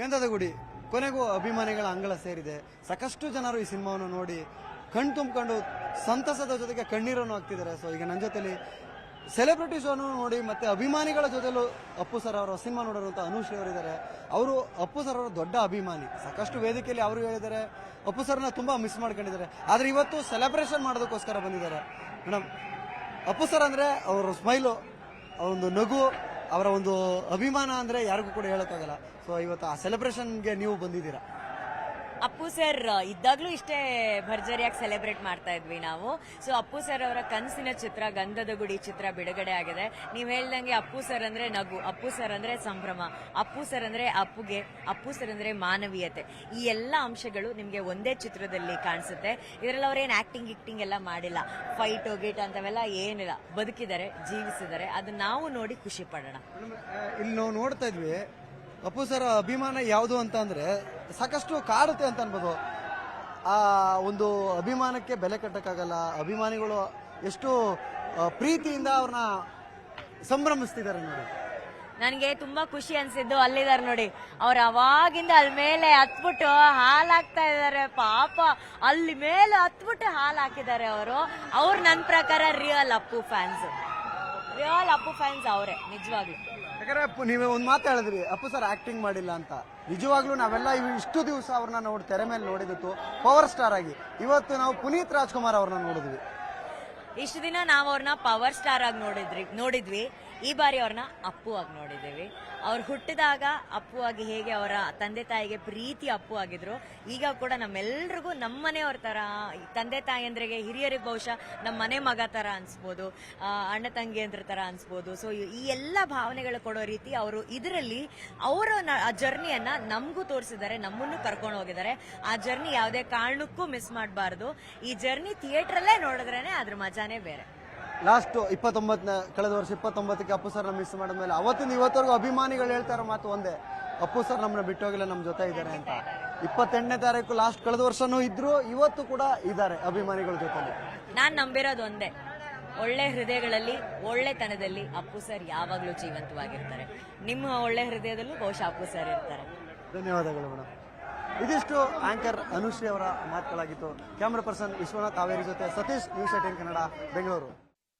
ಗಂಧದ ಗುಡಿ, ಕೊನೆಗೂ ಅಭಿಮಾನಿಗಳ ಅಂಗಳ ಸೇರಿದೆ. ಸಾಕಷ್ಟು ಜನರು ಈ ಸಿನಿಮಾವನ್ನು ನೋಡಿ ಕಣ್ ತುಂಬಿಕೊಂಡು ಸಂತಸದ ಜೊತೆಗೆ ಕಣ್ಣೀರನ್ನು ಹಾಕ್ತಿದ್ದಾರೆ. ಸೊ ಈಗ ನನ್ನ ಜೊತೆಲಿ ಸೆಲೆಬ್ರಿಟೀಸ್ ಅನ್ನು ನೋಡಿ, ಮತ್ತೆ ಅಭಿಮಾನಿಗಳ ಜೊತೆಲೂ ಅಪ್ಪು ಸರ್ ಅವರ ಸಿನಿಮಾ ನೋಡಿರುವಂತ ಅನುಶ್ರೀ ಅವರಿದ್ದಾರೆ. ಅವರು ಅಪ್ಪು ಸರ್ ಅವರ ದೊಡ್ಡ ಅಭಿಮಾನಿ. ಸಾಕಷ್ಟು ವೇದಿಕೆಯಲ್ಲಿ ಅವರು ಹೇಳಿದ್ದಾರೆ. ಅಪ್ಪು ಸರ್ನ ತುಂಬಾ ಮಿಸ್ ಮಾಡ್ಕೊಂಡಿದ್ದಾರೆ. ಆದ್ರೆ ಇವತ್ತು ಸೆಲೆಬ್ರೇಷನ್ ಮಾಡೋದಕ್ಕೋಸ್ಕರ ಬಂದಿದ್ದಾರೆ. ಮೇಡಮ್ ಅಪ್ಪು ಸರ್ ಅಂದ್ರೆ ಅವರ ಸ್ಮೈಲು ಒಂದು ನಗು ಅವರ ಒಂದು ಅಭಿಮಾನ ಅಂದ್ರೆ ಯಾರಿಗೂ ಕೂಡ ಹೇಳಕ್ಕಾಗಲ್ಲ. ಸೊ ಇವತ್ತು ಆ ಸೆಲೆಬ್ರೇಷನ್ಗೆ ನೀವು ಬಂದಿದ್ದೀರಾ? ಅಪ್ಪು ಸರ್, ಇದ್ದಾಗ್ಲೂ ಇಷ್ಟೇ ಭರ್ಜರಿಯಾಗಿ ಸೆಲೆಬ್ರೇಟ್ ಮಾಡ್ತಾ ಇದ್ವಿ ನಾವು. ಸೊ ಅಪ್ಪು ಸರ್ ಅವರ ಕನಸಿನ ಚಿತ್ರ, ಗಂಧದ ಗುಡಿ ಚಿತ್ರ ಬಿಡುಗಡೆ ಆಗಿದೆ. ನೀವು ಹೇಳ್ದಂಗೆ ಅಪ್ಪು ಸರ್ ಅಂದ್ರೆ ನಗು, ಅಪ್ಪು ಸರ್ ಅಂದ್ರೆ ಸಂಭ್ರಮ, ಅಪ್ಪು ಸರ್ ಅಂದ್ರೆ ಅಪ್ಪುಗೆ, ಅಪ್ಪು ಸರ್ ಅಂದ್ರೆ ಮಾನವೀಯತೆ. ಈ ಎಲ್ಲ ಅಂಶಗಳು ನಿಮಗೆ ಒಂದೇ ಚಿತ್ರದಲ್ಲಿ ಕಾಣಿಸುತ್ತೆ. ಇದರಲ್ಲಿ ಅವ್ರೇನು ಆಕ್ಟಿಂಗ್ ಗಿಕ್ಟಿಂಗ್ ಎಲ್ಲ ಮಾಡಿಲ್ಲ. ಫೈಟ್ ಗಿಟ್ ಅಂತವೆಲ್ಲ ಏನಿಲ್ಲ. ಬದುಕಿದ್ದಾರೆ, ಜೀವಿಸಿದ್ದಾರೆ. ಅದನ್ನ ನಾವು ನೋಡಿ ಖುಷಿ ಪಡೋಣ. ಇಲ್ಲಿ ನಾವು ನೋಡ್ತಾ ಇದ್ವಿ ಅಪ್ಪು ಸರ್, ಅಭಿಮಾನ ಯಾವುದು ಅಂತ ಅಂದ್ರೆ ಸಾಕಷ್ಟು ಕಾಡುತ್ತೆ ಅಂತ ಅನ್ಬೋದು. ಆ ಒಂದು ಅಭಿಮಾನಕ್ಕೆ ಬೆಲೆ ಕಟ್ಟಕ್ಕಾಗಲ್ಲ, ಅಭಿಮಾನಿಗಳು ಎಷ್ಟು ಪ್ರೀತಿಯಿಂದ ಅವ್ರನ್ನ ಸಂಭ್ರಮಿಸ್ತಿದ್ದಾರೆ ನೋಡಿ. ನನಗೆ ತುಂಬಾ ಖುಷಿ ಅನ್ಸಿದ್ದು ಅಲ್ಲಿದ್ದಾರೆ ನೋಡಿ. ಅವ್ರು ಅವಾಗಿಂದ ಅಲ್ಲಿ ಮೇಲೆ ಹತ್ಬಿಟ್ಟು ಹಾಲಾಗ್ತಾ ಇದ್ದಾರೆ, ಪಾಪ. ಅಲ್ಲಿ ಮೇಲೆ ಹತ್ಬಿಟ್ಟು ಹಾಲು ಹಾಕಿದ್ದಾರೆ ಅವರು. ಅವ್ರು ನನ್ನ ಪ್ರಕಾರ real Appu fans real Appu fans ಅವರೇ ನಿಜವಾಗ್ಲು? ಯಾಕಂದ್ರೆ ಅಪ್ಪು ನೀವೇ ಒಂದು ಮಾತು ಹೇಳಿದ್ರಿ ಅಪ್ಪು ಸರ್ ಆಕ್ಟಿಂಗ್ ಮಾಡಿಲ್ಲ ಅಂತ. ನಿಜವಾಗ್ಲೂ ನಾವೆಲ್ಲ ಇವ್ ಇಷ್ಟು ದಿವಸ ಅವ್ರನ್ನ ನೋಡಿ ತೆರೆ ಮೇಲೆ ನೋಡಿದ್ದು ಪವರ್ ಸ್ಟಾರ್ ಆಗಿ. ಇವತ್ತು ನಾವು ಪುನೀತ್ ರಾಜ್ಕುಮಾರ್ ಅವ್ರನ್ನ ನೋಡಿದ್ವಿ. ಇಷ್ಟು ದಿನ ನಾವು ಅವ್ರನ್ನ ಪವರ್ ಸ್ಟಾರ್ ಆಗಿ ನೋಡಿದ್ರಿ ನೋಡಿದ್ವಿ. ಈ ಬಾರಿ ಅವ್ರನ್ನ ಅಪ್ಪು ಆಗಿ ನೋಡಿದ್ದೀವಿ. ಅವ್ರು ಹುಟ್ಟಿದಾಗ ಅಪ್ಪು ಆಗಿ ಹೇಗೆ ಅವರ ತಂದೆ ತಾಯಿಗೆ ಪ್ರೀತಿ ಅಪ್ಪು ಆಗಿದ್ರು ಈಗ ಕೂಡ ನಮ್ಮೆಲ್ರಿಗೂ ನಮ್ಮನೆಯವ್ರ ತರ, ಈ ತಂದೆ ಅಂದ್ರೆ ಹಿರಿಯರಿಗೆ ಬಹುಶಃ ನಮ್ಮ ಮನೆ ಮಗ ತರ ಅನ್ಸ್ಬೋದು ಅಣ್ಣ ತಂಗಿಯಂದ್ರ ತರ ಅನ್ಸ್ಬೋದು. ಸೊ ಈ ಎಲ್ಲ ಭಾವನೆಗಳು ಕೊಡೋ ರೀತಿ ಅವರು ಇದರಲ್ಲಿ ಅವರ ಜರ್ನಿಯನ್ನ ನಮಗೂ ತೋರಿಸಿದ್ದಾರೆ, ನಮ್ಮನ್ನು ಕರ್ಕೊಂಡು ಹೋಗಿದ್ದಾರೆ. ಆ ಜರ್ನಿ ಯಾವುದೇ ಕಾರಣಕ್ಕೂ ಮಿಸ್ ಮಾಡಬಾರ್ದು. ಈ ಜರ್ನಿ ಥಿಯೇಟ್ರಲ್ಲೇ ನೋಡಿದ್ರೇನೆ ಅದ್ರ ಮಜಾನೇ ಬೇರೆ. ಲಾಸ್ಟ್ ಇಪ್ಪತ್ತೊಂಬತ್ತನೇ ಕಳೆದ ವರ್ಷ ಇಪ್ಪತ್ತೊಂಬತ್ತಕ್ಕೆ ಅಪ್ಪು ಸರ್ನ ಮಿಸ್ ಮಾಡಿದ್ಮೇಲೆ ಅವತ್ತಿನ ಇವತ್ತವರೆಗೂ ಅಭಿಮಾನಿಗಳು ಹೇಳ್ತಾ ಇರೋ ಮಾತು ಒಂದೇ ಅಪ್ಪು ಸರ್ ನಮ್ಮನ್ನ ಬಿಟ್ಟೋಗಿಲ್ಲ ನಮ್ಮ ಜೊತೆ ಇದ್ದಾರೆ ಅಂತ. ಇಪ್ಪತ್ತೆಂಟನೇ ತಾರೀಕು ಲಾಸ್ಟ್ ಕಳೆದ ವರ್ಷನೂ ಇದ್ರು ಇವತ್ತು ಕೂಡ ಇದ್ದಾರೆ ಅಭಿಮಾನಿಗಳ ಜೊತೆ ನಾನ್ ನಂಬಿರೋದು ಒಂದೇ ಒಳ್ಳೆ ಹೃದಯಗಳಲ್ಲಿ ಒಳ್ಳೆತನದಲ್ಲಿ ಅಪ್ಪು ಸರ್ ಯಾವಾಗಲೂ ಜೀವಂತವಾಗಿರ್ತಾರೆ. ನಿಮ್ಮ ಒಳ್ಳೆ ಹೃದಯದಲ್ಲೂ ಬಹುಶಃ ಅಪ್ಪು ಸರ್ ಇರ್ತಾರೆ. ಧನ್ಯವಾದಗಳು ಮೇಡಮ್ ಇದಿಷ್ಟು ಆಂಕರ್ ಅನುಶ್ರೀ ಅವರ ಮಾತುಗಳಾಗಿತ್ತು. ಕ್ಯಾಮ್ರಾ ಪರ್ಸನ್ ವಿಶ್ವನಾಥ್ ಕಾವೇರಿ ಜೊತೆ ಸತೀಶ್ ನ್ಯೂಸ್ ಏಟೀನ್ ಕನ್ನಡ ಬೆಂಗಳೂರು.